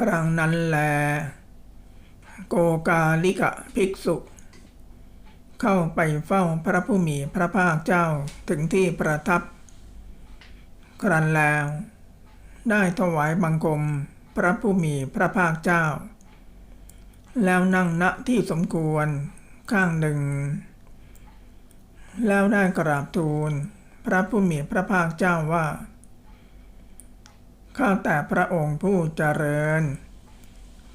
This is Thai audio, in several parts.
ครั้งนั้นแล โกกาลิกะภิกษุ เข้าไปเฝ้าพระผู้มีพระภาคเจ้าถึงที่ประทับ ครั้นแล้ว ได้ถวายบังคมพระผู้มีพระภาคเจ้า แล้วนั่งณที่สมควรข้างหนึ่ง แล้วได้กราบทูล พระผู้มีพระภาคเจ้าว่า ข้าแต่พระองค์ผู้เจริญ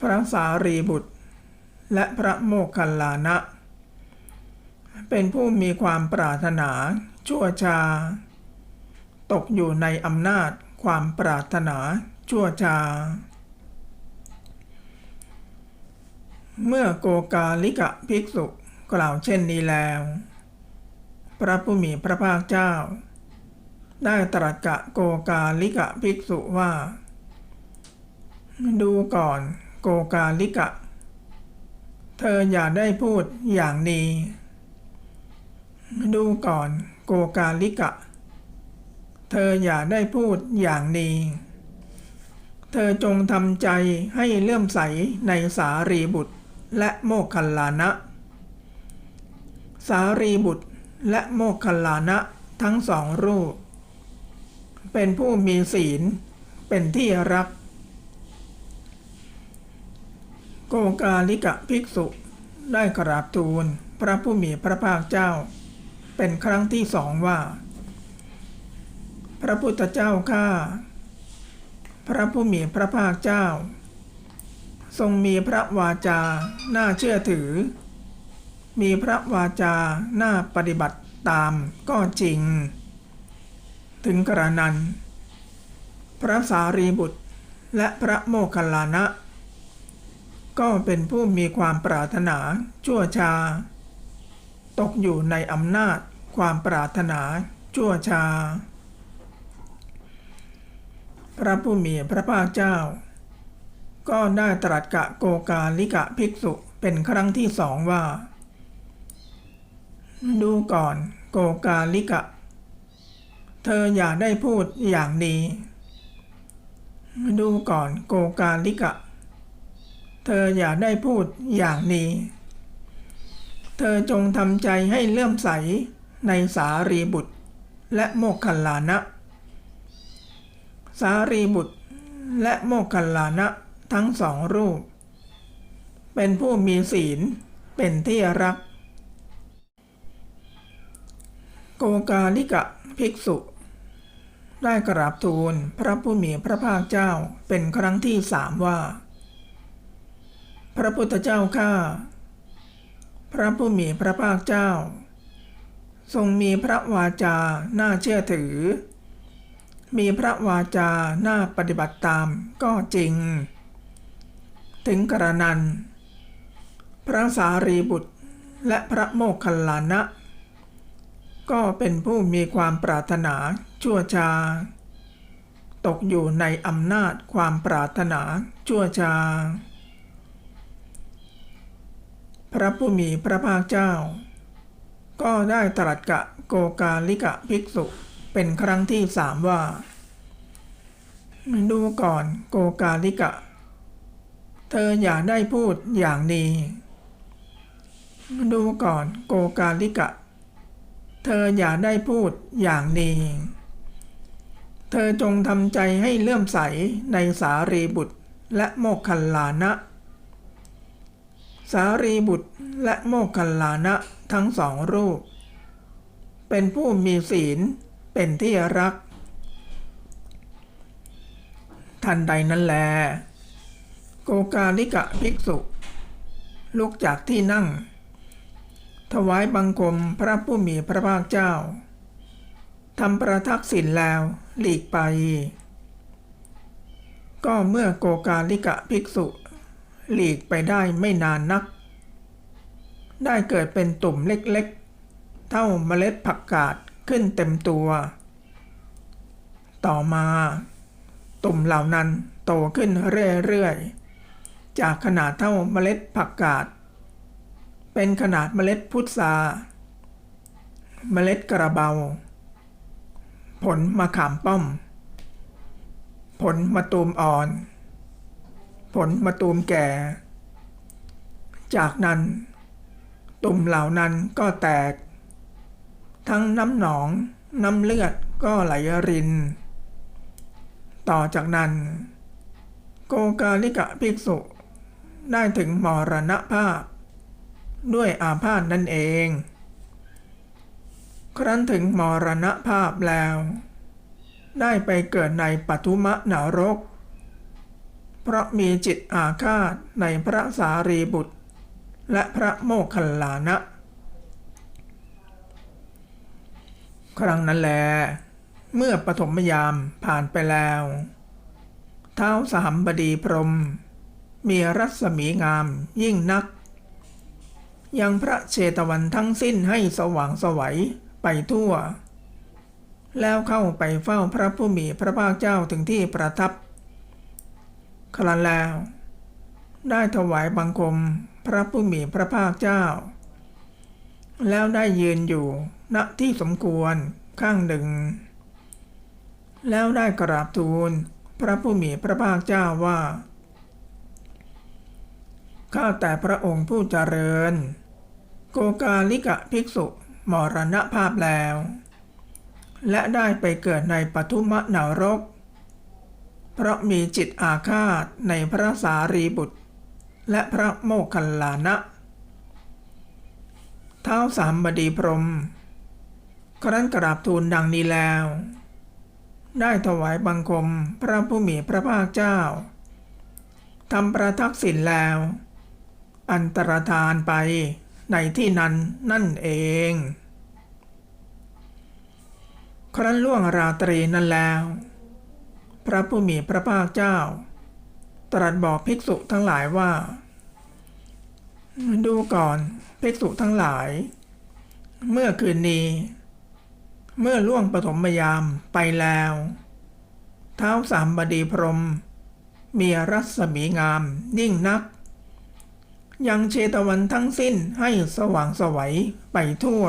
พระสารีบุตร และพระโมคคัลลานะ เป็นผู้มีความปรารถนาชั่วชา ตกอยู่ในอำนาจความปรารถนาชั่วชา เมื่อโกกาลิกะภิกษุกล่าวเช่นนี้แล้ว พระผู้มีพระภาคเจ้า ได้ตรัสกะโกกาลิกะภิกษุว่า ดูก่อนโกกาลิกะ เธออย่าได้พูดอย่างนี้ ดูก่อนโกกาลิกะ เธออย่าได้พูดอย่างนี้ เธอจงทำใจให้เลื่อมใสในสารีบุตรและโมคคัลลานะ สารีบุตรและโมคคัลลานะทั้งสองรูป เป็นผู้มีศีล เป็นที่รัก โกกาลิกะภิกษุได้กราบทูลพระผู้มีพระภาคเจ้า เป็นครั้งที่สองว่า พระพุทธเจ้าข้าพระผู้มีพระภาคเจ้า ทรงมีพระวาจา น่าเชื่อถือ มีพระวาจา น่าปฏิบัติตามก็จริง ถึงกระนั้น พระสารีบุตรและพระโมคคัลลานะ ก็เป็นผู้มีความปรารถนาชั่วชา ตกอยู่ในอำนาจความปรารถนาชั่วชา พระผู้มีพระภาคเจ้า ก็ได้ตรัสกะโกกาลิกะภิกษุเป็นครั้งที่สองว่า ดูก่อนโกกาลิกะ เธออย่าได้พูดอย่างนี้ดูก่อนโกกาลิกะ เธออย่าได้พูดอย่างนี้เธอจงทำใจให้เลื่อมใสในสารีบุตร และโมคคัลลานะ สารีบุตร และโมคคัลลานะทั้งสองรูป เป็นผู้มีศีลเป็นที่รัก โกกาลิกะภิกษุ ได้กราบทูลพระผู้มีพระภาคเจ้าเป็นครั้งที่สามว่า พระพุทธเจ้าข้าพระผู้มีพระภาคเจ้า ทรงมีพระวาจาน่าเชื่อถือ มีพระวาจาน่าปฏิบัติตามก็จริง ถึงกระนั้น พระสารีบุตรและพระโมคคัลลานะ ก็เป็นผู้มีความปรารถนา ชั่วชา ตกอยู่ในอำนาจความปรารถนาชั่วชา พระผู้มีพระภาคเจ้า ก็ได้ตรัสกะโกกาลิกะภิกษุเป็นครั้งที่สามว่า ดูก่อนโกกาลิกะ เธออย่าได้พูดอย่างนี้ดูก่อนโกกาลิกะ เธออย่าได้พูดอย่างนี้ เธอจงทำใจให้เลื่อมใสในสารีบุตรและโมคคัลลานะ สารีบุตรและโมคคัลลานะทั้งสองรูป เป็นผู้มีศีลเป็นที่รัก ทันใดนั้นแล โกกาลิกะภิกษุ ลุกจากที่นั่ง ถวายบังคมพระผู้มีพระภาคเจ้า ทำประทักษิณแล้วหลีกไป ก็เมื่อโกกาลิกะภิกษุ หลีกไปได้ไม่นานนัก ได้เกิดเป็นตุ่มเล็กๆ เท่าเมล็ดผักกาดขึ้นเต็มตัว ต่อมา ตุ่มเหล่านั้นโตขึ้นเรื่อยๆ จากขนาดเท่าเมล็ดผักกาด เป็นขนาดเมล็ดพุทราเมล็ดกระเบา ผลมะขามป้อม ผลมะตูมอ่อน ผลมะตูมแก่ จากนั้น ตุ่มเหล่านั้นก็แตก ทั้งน้ำหนองน้ำเลือดก็ไหลริน ต่อจากนั้น โกกาลิกะภิกษุได้ถึงมรณภาพ ด้วยอาพาธนั่นเอง ครั้นถึงมรณภาพแล้ว ได้ไปเกิดในปัทุมะนรก เพราะมีจิตอาฆาตในพระสารีบุตร และพระโมคคัลลานะ ครั้งนั้นแล เมื่อปฐมยามผ่านไปแล้ว เท้าสหัมบดีพรม มีรัศมีงามยิ่งนัก ยังพระเชตวันทั้งสิ้นให้สว่างสวัย ไปทั่ว แล้วเข้าไปเฝ้าพระผู้มีพระภาคเจ้าถึงที่ประทับ ครั้นแล้ว ได้ถวายบังคมพระผู้มีพระภาคเจ้า แล้วได้ยืนอยู่ณที่สมควรข้างหนึ่ง แล้วได้กราบทูลพระผู้มีพระภาคเจ้าว่าข้าแต่พระองค์ผู้เจริญ โกกาลิกะภิกษุ มรณภาพแล้ว และได้ไปเกิดในปทุมนรก เพราะมีจิตอาฆาตในพระสารีบุตร และพระโมคคัลลานะเท้าสามบดีพรม ครั้นกราบทูลดังนี้แล้ว ได้ถวายบังคมพระผู้มีพระภาคเจ้าทำประทักษิณแล้ว อันตรธานไป ในที่นั้นนั่นเอง ครั้นล่วงราตรีนั้นแล้ว พระผู้มีพระภาคเจ้า ตรัสบอกภิกษุทั้งหลายว่า ดูก่อนภิกษุทั้งหลาย เมื่อคืนนี้ เมื่อล่วงปฐมยามไปแล้ว เท้าสามบดีพรมมีรัศมีงาม ยิ่งนัก ยังเชตวันทั้งสิ้นให้สว่างสวัยไปทั่ว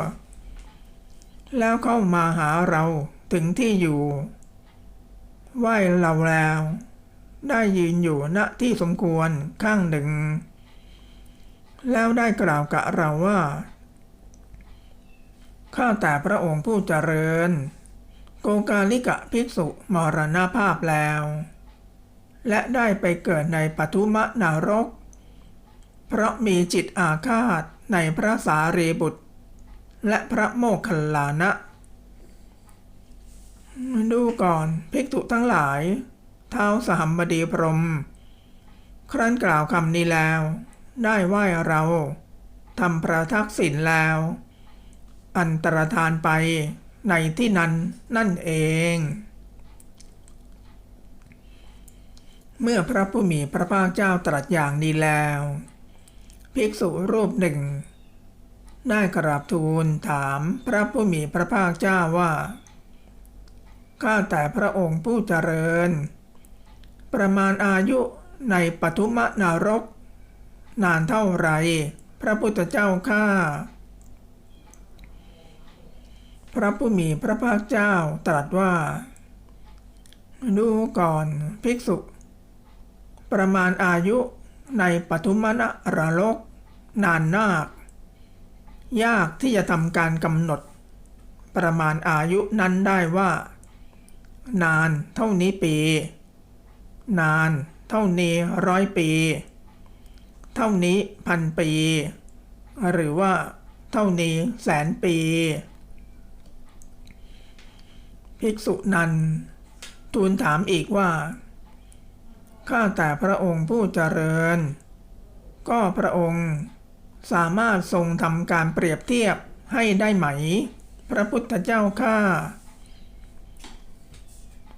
แล้วเข้ามาหาเราถึงที่อยู่ไหว้เราแล้ว ได้ยืนอยู่ณที่สมควรข้างหนึ่ง แล้วได้กล่าวกับเราว่าข้าแต่พระองค์ผู้เจริญ โกกาลิกะภิกษุมรณภาพแล้ว และได้ไปเกิดในปทุมะนรก เพราะมีจิตอาฆาตในพระสารีบุตร และพระโมคคัลลานะ ดูก่อนภิกษุทั้งหลาย เท้าสหัมบดีพรม ครั้นกล่าวคำนี้แล้ว ได้ไหว้เราทำประทักษิณแล้ว อันตรธานไปในที่นั้นนั่นเอง เมื่อพระผู้มีพระภาคเจ้าตรัสอย่างนี้แล้ว ภิกษุรูปหนึ่ง ได้กราบทูลถามพระผู้มีพระภาคเจ้าว่า ข้าแต่พระองค์ผู้เจริญ ประมาณอายุในปทุมนารก นานเท่าไร พระพุทธเจ้าข้าพระผู้มีพระภาคเจ้าตรัสว่า ดูก่อนภิกษุ ประมาณอายุในปทุมนรลก นานนาคยากที่จะทำการกำหนด ประมาณอายุนั้นได้ว่า นานเท่านี้ปี นานเท่านี้ร้อยปี เท่านี้พันปี หรือว่าเท่านี้แสนปี ภิกษุนั้นทูลถามอีกว่า ข้าแต่พระองค์ผู้เจริญ ก็พระองค์ สามารถทรงทำการเปรียบเทียบให้ได้ไหม พระพุทธเจ้าข้า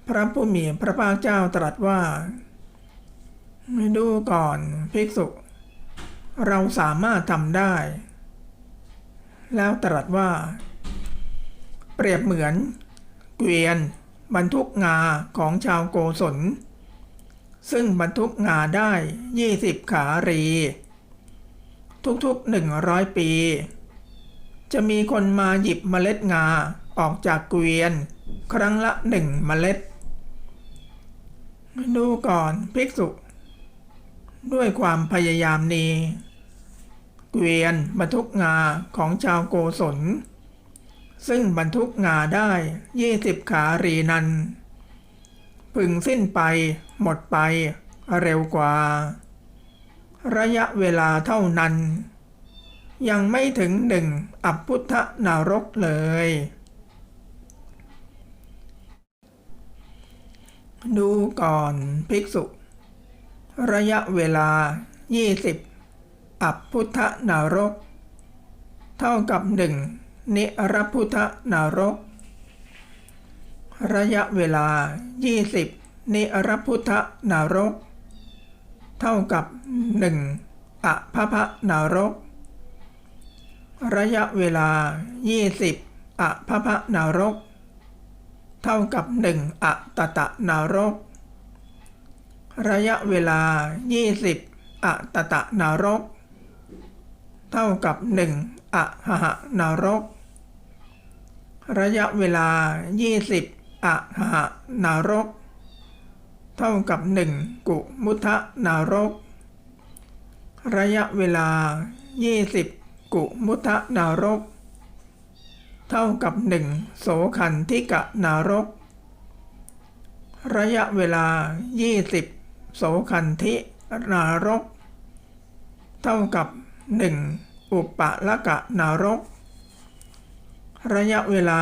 พระผู้มีพระภาคเจ้าตรัสว่าดูก่อนภิกษุ เราสามารถทำได้ แล้วตรัสว่า เปรียบเหมือน เกวียน บรรทุกงาของชาวโกศล ซึ่งบรรทุกงาได้20ขารี ทุกๆ 100 ปี จะมีคนมาหยิบเมล็ดงาออกจากเกวียน ครั้งละหนึ่งเมล็ด ดูก่อนภิกษุ ด้วยความพยายามนี้ เกวียนบรรทุกงาของชาวโกศล ซึ่งบรรทุกงาได้ยี่สิบขารีนันพึงสิ้นไปหมดไปเร็วกว่า ระยะเวลาเท่านั้น ยังไม่ถึงหนึ่งอัปพุทธนารกเลย ดูก่อนภิกษุ ระยะเวลา 20 อัปพุทธนารก เท่ากับหนึ่งนิรพุทธนารก ระยะเวลา 20 นิรพุทธนารก เท่ากับหนึ่งอภพนารก ระยะเวลา 20อภพะนารก เท่ากับหนึ่งอตตะนารก ระยะเวลา 20อตตะนารก เท่ากับหนึ่งอหหนารก ระยะเวลา 20อหหนารก เท่ากับหนึ่งกุมุทะนารก ระยะเวลา 20 กุมุทะนารก เท่ากับหนึ่งโสขันธิกะนารก ระยะเวลา 20 โสขันธินารก เท่ากับหนึ่งอุปะละกะนารก ระยะเวลา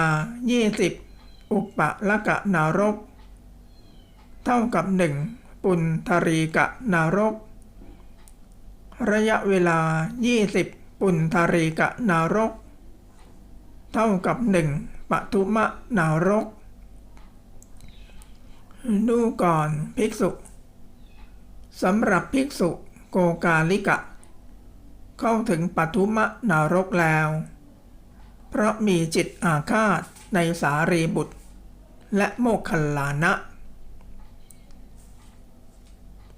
20 อุปะละกะนารก เท่ากับหนึ่งปุณธรีกะนารก ระยะเวลา 20 ปุณธรีกะนารก เท่ากับหนึ่งปทุมะนารก ดูก่อนภิกษุสำหรับภิกษุโกกาลิกะ เข้าถึงปทุมะนารกแล้ว เพราะมีจิตอาฆาตในสารีบุตร และโมคคัลลานะ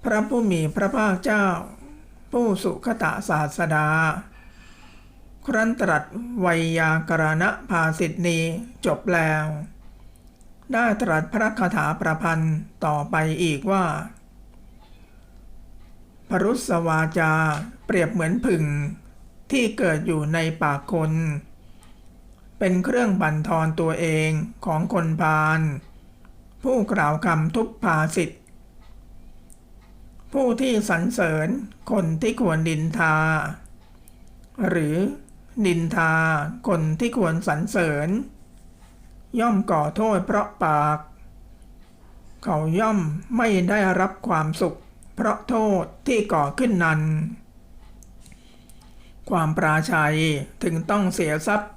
พระผู้มีพระภาคเจ้า ผู้สุขตะศาสดา ครั้นตรัสไวยากรณภาสิทนีจบแล้ว ได้ตรัสพระคาถาประพันธ์ต่อไปอีกว่าพรุสวาจาเปรียบเหมือนผึ่งที่เกิดอยู่ในปากคน เป็นเครื่องบั่นทอนตัวเองของคนพาลผู้กล่าวคำทุพภาสิทธ ผู้ที่สรรเสริญคนที่ควรดินทา หรือนินทาคนที่ควรสรรเสริญ ย่อมก่อโทษเพราะปาก เขาย่อมไม่ได้รับความสุข เพราะโทษที่ก่อขึ้นนั้น ความปราชัยถึงต้องเสียทรัพย์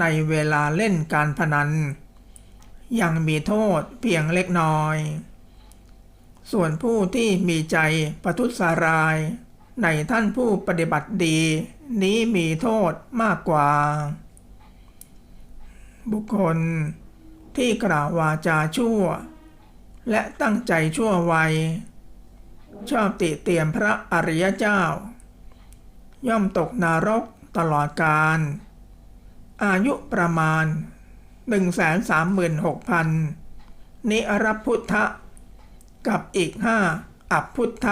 ในเวลาเล่นการพนัน ยังมีโทษเพียงเล็กน้อย ส่วนผู้ที่มีใจประทุษร้าย ในท่านผู้ปฏิบัติดี นี้มีโทษมากกว่า บุคคลที่กล่าววาจาชั่ว และตั้งใจชั่วไวชอบติเตียมพระอริยเจ้า ย่อมตกนรกตลอดกาลอายุประมาณ 136,000 นิรพุทธ กับอีกห้าอัพพุทธ